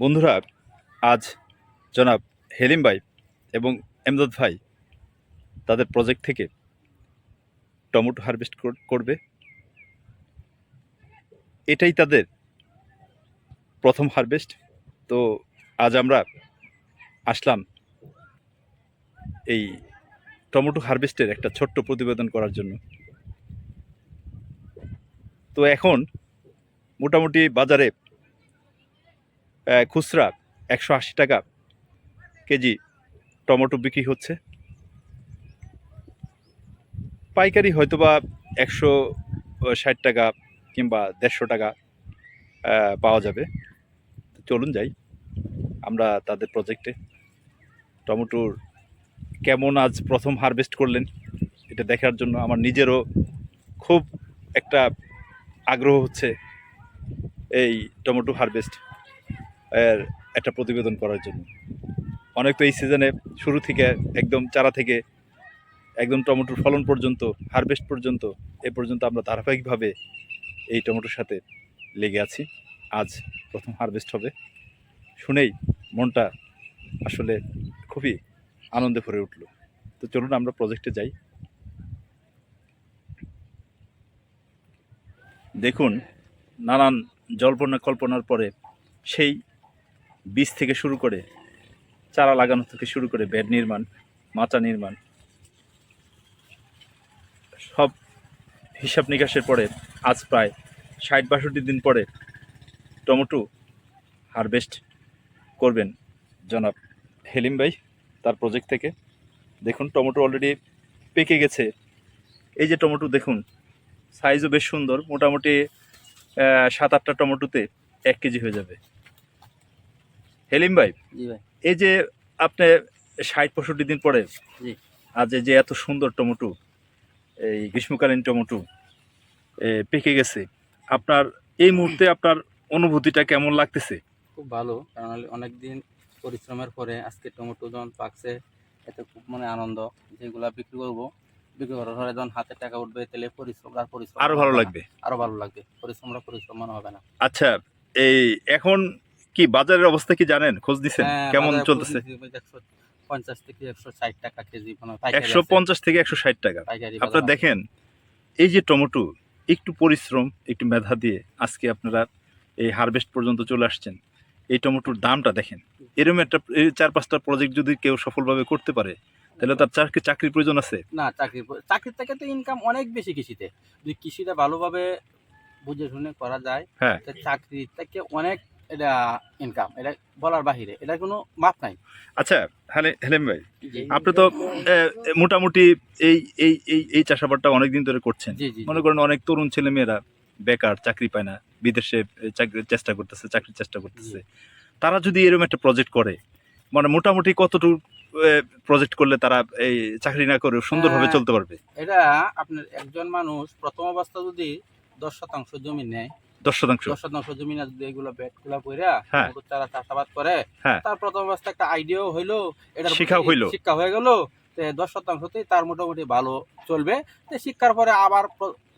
বন্ধুরা, আজ জনাব হেলিম ভাই এবং এমদাদ ভাই তাদের প্রজেক্ট থেকে টমেটো হারভেস্ট করবে। এটাই তাদের প্রথম হারভেস্ট তো আজ আমরা আসলাম এই টমেটো হারভেস্টের একটা ছোট্ট প্রতিবেদন করার জন্য। তো এখন মোটামুটি বাজারে খুচরা একশো আশি টাকা কেজি টমেটো বিক্রি হচ্ছে। পাইকারি হয়তোবা একশো ষাট টাকা কিংবা দেড়শো টাকা পাওয়া যাবে। চলুন যাই আমরা তাদের প্রজেক্টে। টমেটোর কেমন আজ প্রথম হারভেস্ট করলেন, এটা দেখার জন্য আমার নিজেরও খুব একটা আগ্রহ হচ্ছে এই টমেটো হারভেস্ট। একটা প্রতিবেদন করার জন্য। অনেক তো এই সিজনে শুরু থেকে একদম চারা থেকে একদম টমেটোর ফলন পর্যন্ত হারভেস্ট পর্যন্ত, এ পর্যন্ত আমরা ধারাবাহিকভাবে এই টমেটোর সাথে লেগে আছি। আজ প্রথম হারভেস্ট হবে। শুনেই মনটা আসলে খুবই আনন্দে ভরে উঠল। তো চলুন আমরা প্রজেক্টে যাই। দেখুন, নানান জল্পনা কল্পনার পরে সেই বীজ থেকে শুরু করে চারা লাগানো থেকে শুরু করে বেড নির্মাণ, মাচা নির্মাণ, সব হিসাব নিকাশের পরে আজ প্রায় ষাট বাষট্টি দিন পরে টমেটো হারভেস্ট করবেন জনাব হেলিম ভাই তার প্রজেক্ট থেকে। দেখুন, টমেটো অলরেডি পেকে গেছে। এই যে টমেটো দেখুন সাইজও বেশ সুন্দর, মোটামুটি সাত আটটা টমেটোতে এক কেজি হয়ে যাবে। হেলিম ভাই জি ভাই। এই যে আপনি ষাট পঁয়ষট্টি দিন পরে আজ এই যে এত সুন্দর টমেটো এই গ্রীষ্মকালীন টমেটো পেকে গেছে আপনার এই মুহূর্তে আপনার অনুভূতিটা কেমন লাগতেছে? খুব ভালো কারণ অনেক দিন পরিশ্রমের পরে আজকে টমেটো যখন পাকছে এতে খুব মানে আনন্দ যেগুলা বিক্রি করব বিক্রি করার পরে যখন হাতে টাকা উঠবে তাহলে পরিশ্রম আর পরিশ্রম আরও ভালো লাগবে? আরও ভালো লাগবে পরিশ্রমটা পরিশ্রম মনে হবে না। আচ্ছা এই এখন কি বাজারের অবস্থা কি জানেন? খোঁজ দিচ্ছেন হ্যাঁ, কেমন চলতেছে? একশো পঞ্চাশ থেকে একশো ষাট টাকা কেজি একশো পঞ্চাশ থেকে একশো ষাট টাকা। আপনারা দেখেন এই যে টমেটো একটু পরিশ্রম একটু মেধা দিয়ে আজকে আপনারা এই হারভেস্ট পর্যন্ত চলে আসছেন। এই টমেটোর দামটা দেখেন। এরকম একটা চার পাঁচটা প্রজেক্ট যদি কেউ সফলভাবে করতে পারে তাহলে তার চাকরি চাকরির প্রয়োজন আছে? না চাকরির প- চাকরির থেকে তো ইনকাম অনেক বেশি কৃষিতে। যদি কৃষিটা ভালোভাবে বুঝে শুনে করা যায় হ্যাঁ। চাকরির থেকে অনেক এটা ইনকাম এটা বলার বাহিরে এটা কোনো মাপ নাই। আচ্ছা হ্যালে হেলেম ভাই আপনি তো মোটামুটি এই এই এই এই চাষাবাদটা অনেকদিন ধরে করছেন। মনে করেন অনেক তরুণ ছেলেমেয়েরা বেকার চাকরি পায় না বিদেশে চাকরির চেষ্টা করতেছে চাকরির চেষ্টা করতেছে। তারা যদি এরকম একটা প্রজেক্ট করে মানে মোটামুটি কতটুকু প্রজেক্ট করলে তারা এই চাকরি না করে সুন্দরভাবে হ্যাঁ। চলতে পারবে? এটা আপনার একজন মানুষ প্রথম অবস্থা যদি দশ শতাংশ জমি নেয় দশ শতাংশ। দশ শতাংশ জমি না যদি এগুলো কইরা হ্যাঁ। চারা চাষাবাদ করে হ্যাঁ। তার প্রথম অবস্থা একটা আইডিয়াও হইল এটা শিক্ষাও হইল। শিক্ষা হয়ে গেল দশ শতাংশতেই তার মোটামুটি ভালো চলবে। তো শিক্ষার পরে আবার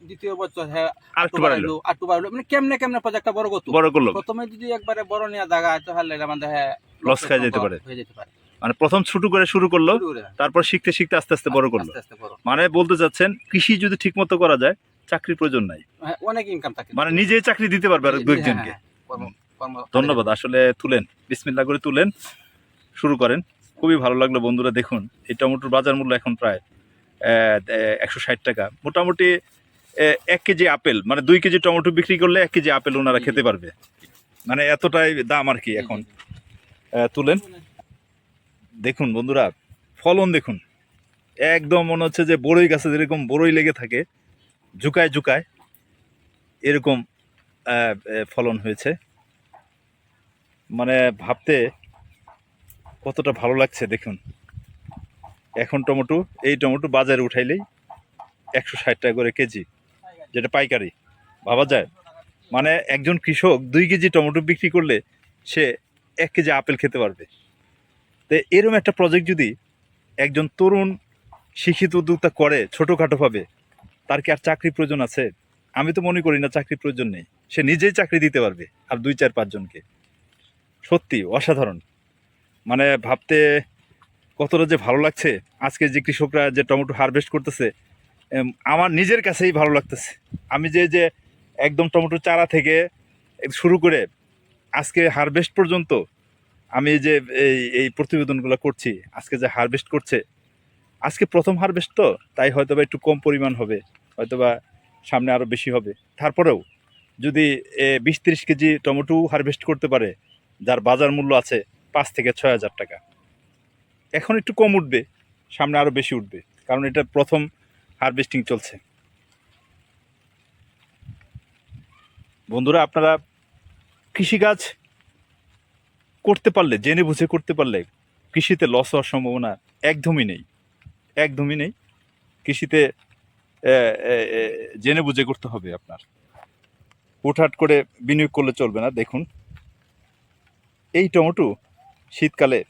দ্বিতীয় বছর হ্যাঁ আটটু বাড়াইলো। মানে কেমনে কেমনে প্রজেক্টটা বড় করতো? বড় করল। প্রথমে যদি একবারে বড় নেওয়া জায়গা তাহলে আমাদের হ্যাঁ Loss খাওয়া যেতে পারে। হয়ে যেতে পারে। মানে প্রথম ছোট করে শুরু করল তারপর শিখতে শিখতে আস্তে আস্তে বড় করল। মানে বলতে চাচ্ছেন কৃষি যদি ঠিক মতো করা যায় চাকরির প্রয়োজন নাই। হ্যাঁ, অনেক ইনকাম থাকে। মানে নিজেই চাকরি দিতে পারবে আর দু হ্যাঁ, একজনকে হ্যাঁ, ধন্যবাদ। আসলে তুলেন বিসমিল্লা করে তুলেন শুরু করেন। খুবই ভালো লাগল বন্ধুরা দেখুন এই টমেটোর বাজার মূল্য এখন প্রায় একশো ষাট টাকা। মোটামুটি এক কেজি আপেল মানে দুই কেজি টমেটো বিক্রি করলে এক কেজি আপেল ওনারা খেতে পারবে। মানে এতটাই দাম আর কি এখন। তুলেন। দেখুন বন্ধুরা ফলন দেখুন। একদম মনে হচ্ছে যে বড়ই গাছে যেরকম বড়ই লেগে থাকে। ঝুকায় ঝুকায় এরকম ফলন হয়েছে। মানে ভাবতে কতটা ভালো লাগছে দেখুন। এখন টমেটো, এই টমেটো বাজারে উঠাইলেই একশো ষাট টাকা করে কেজি, যেটা পাইকারি। ভাবা যায়? মানে একজন কৃষক দুই কেজি টমেটো বিক্রি করলে সে এক কেজি আপেল খেতে পারবে। তো এরকম একটা প্রজেক্ট যদি একজন তরুণ শিক্ষিত উদ্যোক্তা করে ছোটোখাটোভাবে তার কি আর চাকরি প্রয়োজন আছে? আমি তো মনে করি না চাকরি প্রয়োজন নেই। সে নিজেই চাকরি দিতে পারবে আর দুই, চার পাঁচজনকে সত্যি, অসাধারণ। মানে ভাবতে কতটা যে ভালো লাগছে। আজকে যে কৃষকরা যে টমেটো হারভেস্ট করতেছে আমার নিজের কাছেই ভালো লাগতেছে। আমি যে যে একদম টমেটো চারা থেকে শুরু করে আজকে হারভেস্ট পর্যন্ত আমি যে এই এই প্রতিবেদনগুলো করছি, আজকে যে হারভেস্ট করছে আজকে প্রথম হারভেস্ট তো, তাই হয়তো বা একটু কম পরিমাণ হবে হয়তো বা সামনে আরও বেশি হবে। তারপরেও যদি বিশ তিরিশ কেজি টমেটো হারভেস্ট করতে পারে, যার বাজার মূল্য আছে পাঁচ থেকে ছয় হাজার টাকা। এখন একটু কম উঠবে, সামনে আরও বেশি উঠবে, কারণ এটা প্রথম হারভেস্টিং চলছে। বন্ধুরা, আপনারা কৃষিকাজ করতে পারলে, জেনে বুঝে করতে পারলে কৃষিতে লস হওয়ার সম্ভাবনা একদমই নেই। একদমই নেই। কৃষিতে জেনে বুঝে করতে হবে আপনার। হুটহাট করে বিনিয়োগ করলে চলবে না, দেখুন। এই টমেটো শীতকালে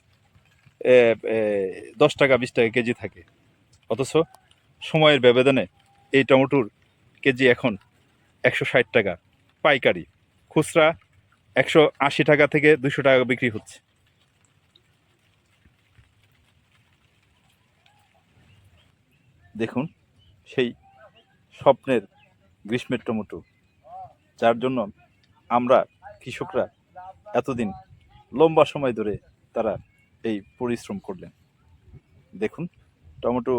দশ টাকা, বিশ টাকা কেজি থাকে। অথচ সময়ের ব্যবধানে এই টমেটোর কেজি এখন একশো ষাট টাকা। পাইকারি। খুচরা একশো আশি টাকা থেকে দুশো টাকা বিক্রি হচ্ছে। দেখুন, সেই স্বপ্নের গ্রীষ্মের টমেটো যার জন্য আমরা কৃষকরা এতদিন লম্বা সময় ধরে তারা এই পরিশ্রম করলেন। দেখুন, টমেটো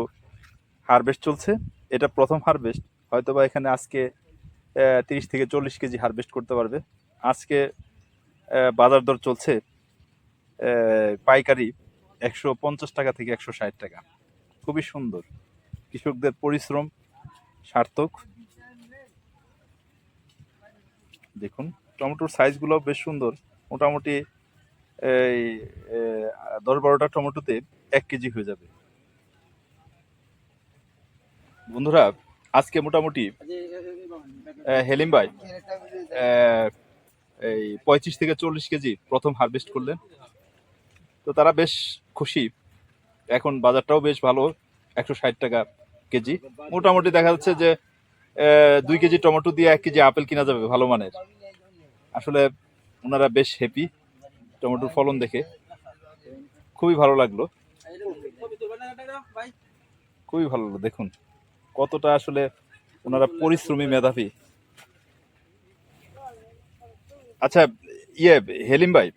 হারভেস্ট চলছে। এটা প্রথম হারভেস্ট হয়তো বা এখানে আজকে তিরিশ থেকে চল্লিশ কেজি হারভেস্ট করতে পারবে। আজকে বাজার দর চলছে পাইকারি একশো পঞ্চাশ টাকা থেকে একশো ষাট টাকা। খুবই সুন্দর। কৃষকদের পরিশ্রম সার্থক। দেখুন, টমেটোর সাইজগুলো বেশ সুন্দর। মোটামুটি এই দশ বারোটা টমেটোতে এক কেজি হয়ে যাবে। বন্ধুরা, আজকে মোটামুটি হেলিম ভাই এই পঁয়ত্রিশ থেকে চল্লিশ কেজি প্রথম হারভেস্ট করলেন। তো তারা বেশ খুশি। এখন বাজারটাও বেশ ভালো, একশো ষাট টাকা কেজি। মোটামুটি দেখা যাচ্ছে যে দুই কেজি টমেটো দিয়ে এক কেজি আপেল কিনা যাবে, ভালো মানের। আসলে ওনারা বেশ হ্যাপি টমেটোর ফলন দেখে। খুবই ভালো লাগল। খুবই ভালো লাগল, দেখুন। কতটা আসলে ওনারা পরিশ্রমী মেধাবী। আচ্ছা ইয়ে হেলিম ভাই,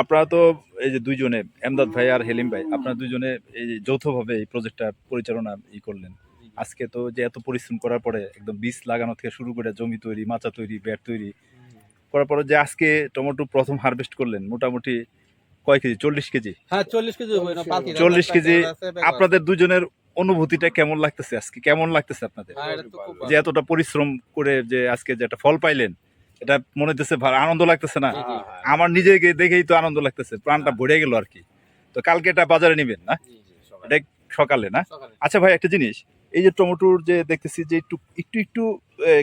আপনারা তো এই যে দুইজনে, এমদাদ ভাই আর হেলিম ভাই, আপনারা দুইজনে এই যৌথভাবে এই প্রজেক্টটা পরিচালনা ই করলেন। আজকে তো যে এত পরিশ্রম করার পরে একদম বীজ লাগানো থেকে শুরু করে জমি তৈরি মাচা তৈরি ব্যাট তৈরি করার পরে যে আজকে টমেটো প্রথম হারভেস্ট করলেন মোটামুটি কয় কেজি? চল্লিশ কেজি? হ্যাঁ চল্লিশ কেজি পাঁচ কেজি আপনাদের দুজনের অনুভূতিটা কেমন লাগতেছে আজকে? কেমন লাগতেছে আপনাদের? হ্যাঁ, যে এতটা পরিশ্রম করে যে আজকে যে একটা ফল পাইলেন এটা মনে হইতেছে ভালো আনন্দ লাগতেছে না? জি। আমার নিজেকে দেখেই তো আনন্দ লাগতেছে প্রাণটা ভরে গেল আর কি। তো কালকে এটা বাজারে নিবেন না। এটা সকালে না? আচ্ছা ভাই একটা জিনিস এই যে টমেটোর যে দেখতেছি যে একটু একটু একটু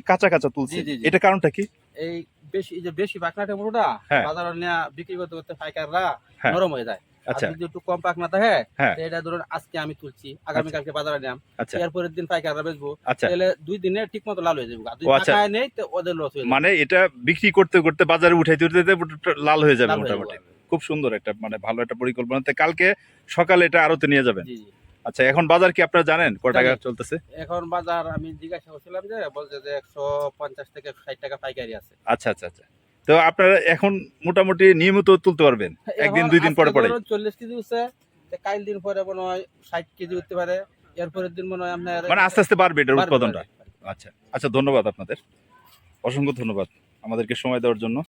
কাঁচা কাঁচা তুলছে। এটা কারণটা কি? এই বেশি এই যে বেশি পাকনা টমেটোটা হ্যাঁ। বাজারে নিয়ে বিক্রি করতে করতে পাইকাররা হ্যাঁ। নরম হয়ে যায়। আচ্ছা। যদি একটু কম পাকনা থাকে হ্যাঁ। এটা ধরুন আজকে আমি তুলছি আগামী কালকে বাজারে নিলাম। আচ্ছা। এরপরের দিন পাইকাররা বেচবো আচ্ছা। তাহলে দুই দিনে ঠিক মতো লাল হয়ে যাবে। আর যদি আচ্ছা। পাকায় নেই তো ওদের লস হয়ে মানে এটা বিক্রি করতে করতে বাজারে উঠাইতে উঠাইতে লাল হয়ে যাবে মোটামুটি। খুব সুন্দর একটা মানে ভালো একটা পরিকল্পনা। কালকে সকালে এটা আরতে নিয়ে যাবেন। আচ্ছা এখন বাজার কি আপনারা জানেন? কয় টাকা চলতেছে? এখন বাজার আমি জিজ্ঞাসা করছিলাম যে বলছে যে একশো পঞ্চাশ থেকে ষাট টাকা পাইকারি আছে। আচ্ছা আচ্ছা আচ্ছা। তো আপনারা এখন মোটামুটি নিয়মিত তুলতে পারবেন? একদিন দুই দিন পরে পরে? চল্লিশ কেজি উঠছে তো কাল দিন পরে মনে হয় ষাট কেজি উঠতে পারে। এরপরের দিন মনে হয় আপনার মানে আস্তে আস্তে বাড়বে এটার উৎপাদনটা? আচ্ছা আচ্ছা ধন্যবাদ আপনাদের। অসংখ্য ধন্যবাদ আমাদেরকে সময় দেওয়ার জন্য।